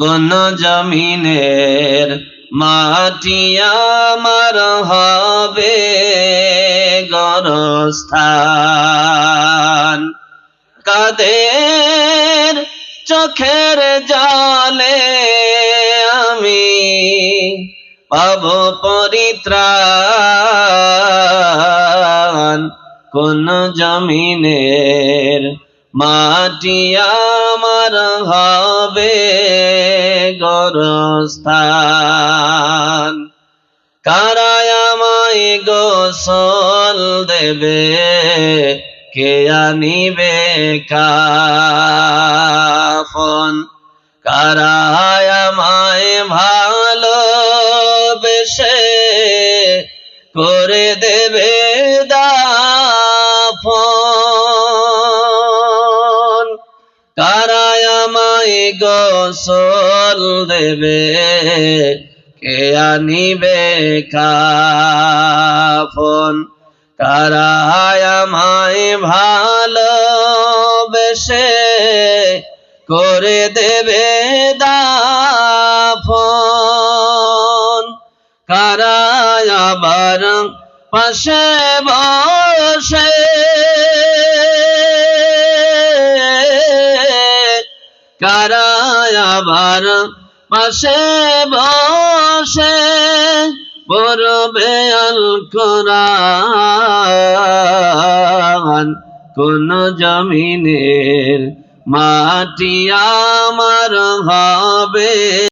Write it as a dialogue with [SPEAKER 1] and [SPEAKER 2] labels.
[SPEAKER 1] কোন জমিনের মাটি আমার হবে গরস্থান। কাদের চোখের জলে আমি পাব পরিত্রাণ। কোন জমিনের মাটি আমার হবে গরস্থান। কারায় আমায় গোসল দেবে কে আনিবে কাফন? কারায় আমায় ভালো বেশে করে দেবে গোসল দেবে, কে আনিবে কাফন? কারায় আমায় ভালো বেশে করে দেবে দাফন। কারায় আবার পাশে বসে কারায় আবার পাশে বসে পড়বে আল কোরআন কোন জমিনের মাটি আমার হবে।